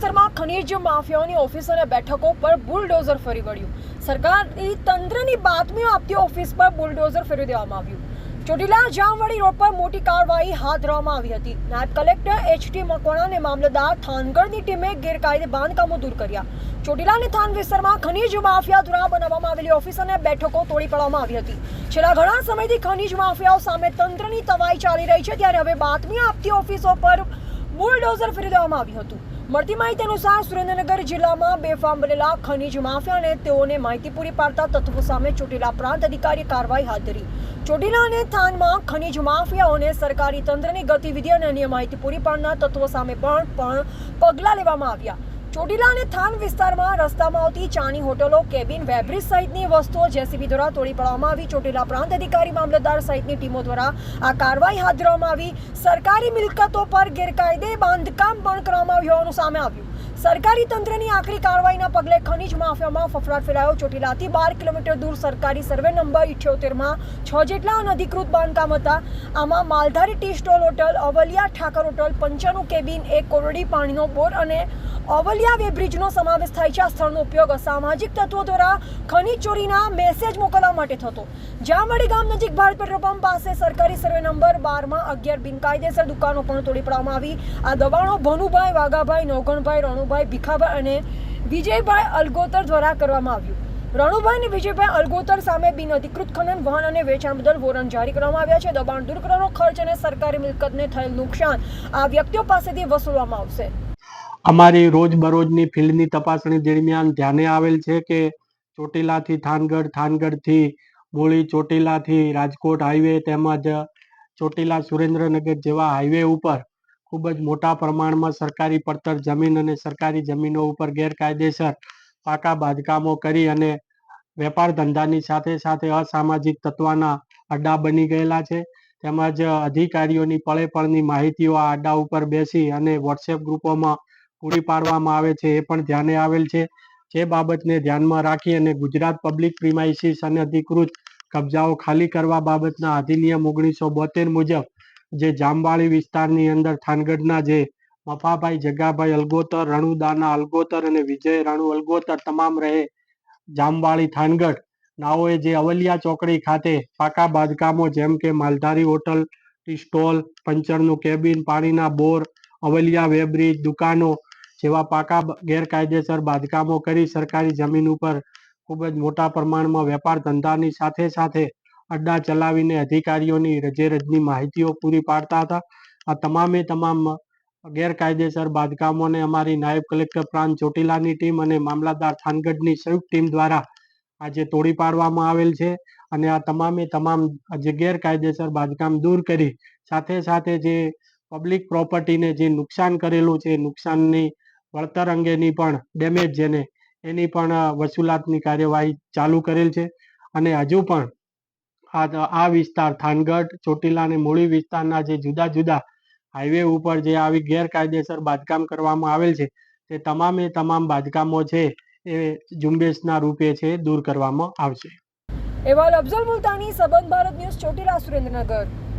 વિસ્તારમાં ખનીજ માફિયાઓની ઓફિસ અને બેઠકો પર બુલડોઝર ફરી વળ્યું. સરકારની તંત્રની બાતમીઓ આપતી ઓફિસ પર બુલડોઝર ફેરવી દેવામાં આવ્યું. ચોટીલા જામવાડી રોડ પર મોટી કાર્યવાહી હાથ ધરવામાં આવી હતી. નાયબ કલેક્ટર એચ ટી મકવાણા અને મામલતદાર થાનગઢની ટીમે ગેરકાયદે બાંધકામો દૂર કર્યા. ચોટીલા અને થાન વિસ્તારમાં ખનીજ માફિયા દ્વારા બનાવવામાં આવેલી ઓફિસ અને બેઠકો તોડી પાડવામાં આવી હતી. છેલ્લા ઘણા સમયથી ખનીજ માફિયાઓ સામે તંત્રની તવાઈ ચાલી રહી છે. ત્યારે હવે બાતમી આપતી ઓફિસો પર બુલડોઝર દેવામાં આવ્યું હતું. મળતી માહિતી અનુસાર સુરેન્દ્રનગર જિલ્લામાં બેફામ બનેલા ખનીજ માફિયા અને તેઓને માહિતી પૂરી પાડતા તત્વો સામે ચોટીલા પ્રાંત અધિકારી કાર્યવાહી હાથ ધરી. ચોટીલા અને થાનમાં ખનીજ માફિયાઓને સરકારી તંત્રની ગતિવિધિ અને અન્ય માહિતી પૂરી પાડનાર તત્વો સામે પણ પણ પગલાં લેવામાં આવ્યા. ચોટીલા અને થાન વિસ્તારમાં રસ્તામાં આવતી ચાની હોટલો, કેબિન વેબ્રિજ સહિતની વસ્તુઓ જેસીબી દ્વારા તોડી પાડવામાં આવી. ચોટીલા પ્રાંત અધિકારી, મામલતદાર સહિતની ટીમો દ્વારા આ કાર્યવાહી હાથ ધરવામાં આવી. સરકારી મિલકતો પર ગેરકાયદે બાંધકામ પણ કરવામાં આવ્યું હોવાનું સામે આવ્યું. સરકારી તંત્રની આખરી કાર્યવાહીના પગલે ખનીજ માફિયામાં ફફડાટ ફેલાયો. ચોટીલાથી બાર કિલોમીટર દૂર સરકારી સર્વે નંબર ઇઠ્યોતેરમાં છ જેટલા અનધિકૃત બાંધકામ હતા. આમાં Maldhari tea stall hotel, Avaliya Thakar hotel, પંચાણું કેબિન, એક કોરડી પાણીનો બોર અને અવલિયા વેબ્રિજનો સમાવેશ થાય છે. આ સ્થળનો ઉપયોગ અસામાજિક તત્વો દ્વારા ખનીજ ચોરીના મેસેજ મોકલવા માટે થતો. જામવાડી ગામ નજીક ભારત પેટ્રોલ પંપ પાસે સરકારી સર્વે નંબર બારમાં અગિયાર બિનકાયદેસર દુકાનો પણ તોડી પાડવામાં આવી. આ દબાણો ભનુભાઈ, વાઘાભાઈ, નવગણભાઈ રણુભાઈ ભીખાભાઈ અને વિજયભાઈ અલગોતર દ્વારા કરવામાં આવ્યું. રણુભાઈ અને વિજયભાઈ અલગોતર સામે બિન અધિકૃત ખનન, વહન અને વેચાણ બદલ વોરંટ જારી કરવામાં આવ્યા છે. દબાણ દૂર કરવાનો ખર્ચ અને સરકારી મિલકતને થયેલ નુકસાન આ વ્યક્તિઓ પાસેથી વસૂલવામાં આવશે. અમારી રોજબરોજની ફિલ્ડની તપાસણી દરમિયાન ધ્યાને આવેલ છે કે ચોટીલાથી થાનગઢ, થાનગઢથી મૂળી ચોટીલાથી રાજકોટ હાઈવે તેમજ ચોટીલા સુરેન્દ્રનગર જેવા હાઈવે ઉપર ખૂબ જ મોટા પ્રમાણમાં સરકારી પડતર જમીન અને સરકારી જમીનો ઉપર ગેરકાયદેસર પાકા બાંધકામો કરી અને વેપાર ધંધાની સાથે સાથે અસામાજિક તત્વના અડ્ડા બની ગયેલા છે. તેમજ અધિકારીઓની પળે પળની માહિતીઓ આ અડ્ડા ઉપર બેસી અને વોટ્સએપ ગ્રુપોમાં પૂરી પાડવામાં આવે છે એ પણ ધ્યાને આવેલ છે. જે બાબતને ધ્યાનમાં રાખી અને ગુજરાત પબ્લિક પ્રિમાઇસીસ અને અધિકૃત કબજાઓ ખાલી કરવા બાબતના અધિનિયમ ઓગણીસો બોતેર મુજબ જે જામવાળી વિસ્તારની અંદર થાનગઢના જે મફાભાઈ જગાભાઈ અલગોતર, રણુદાના અલગોતર અને વિજય રણુ અલગોતર તમામ રહે જામવાળી થાનગઢ. નાઓએ જે અવલિયા ચોકડી ખાતે પાકા બાંધકામો જેમ કે માલધારી હોટલ, ટી સ્ટોલ, પંચરનું કેબિન, પાણીના બોર, અવલિયા વેબ્રિજ દુકાનો જેવા પાકા ગેરકાયદેસર બાંધકામો કરી સરકારી જમીન ઉપર ખૂબ જ મોટા પ્રમાણમાં વેપાર ધંધાની સાથે સાથે અડ્ડા ચલાવીને અધિકારીઓની રજેરજની માહિતીઓ પૂરી પાડતા હતા. આ તમામે તમામ ગેરકાયદેસર બાંધકામોને અમારી નાયબ કલેક્ટર પ્રાંત ચોટીલાની ટીમ અને મામલતદાર થાનગઢની સંયુક્ત ટીમ દ્વારા આજે તોડી પાડવામાં આવેલ છે અને આ તમામે તમામ જે ગેરકાયદેસર બાંધકામ દૂર કરી સાથે સાથે જે પબ્લિક પ્રોપર્ટીને જે નુકસાન કરેલું છે નુકસાનની વળતર અંગેની પણ ડેમેજ જેને એની પણ વસૂલાતની કાર્યવાહી ચાલુ કરેલ છે. અને હજુ પણ આ વિસ્તાર થાનગઢ, ચોટીલા અને મૂળી વિસ્તારના જે જુદા જુદા હાઈવે ઉપર જે આવી ગેરકાયદેસર બાંધકામ કરવામાં આવેલ છે, તે તમામે તમામ બાંધકામો છે એ ઝુંબેશના રૂપે છે દૂર કરવામાં આવશે. એવા અફઝલ મુલતાની, સંબંધ ભારત ન્યૂઝ, ચોટીલા, સુરેન્દ્રનગર.